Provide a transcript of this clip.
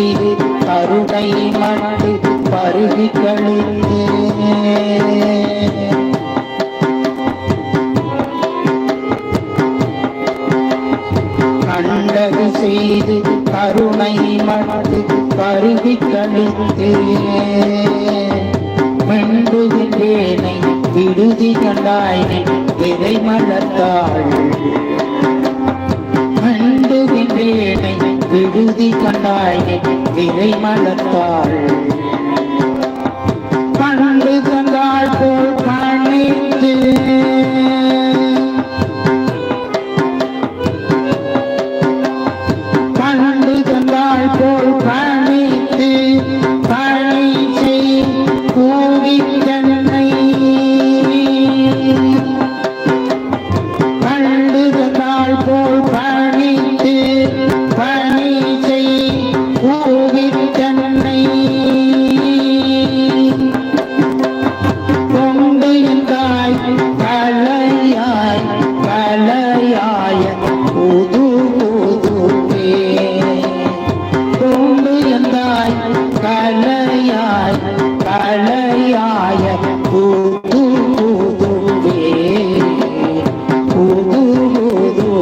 செய்து கருணை மட்டு பருகி கழித்து கண்டது செய்து கருணை மட்டு பருகி கழித்து விடுதி கண்டாயினை விதை மலர்த்தாள் விடுதி கண்டாயினை விதை மலர்த்தாள் கலையாய் கலையாய புது புது கொண்டு இருந்தாய் கலையாய் கலையாய புது புது புது புது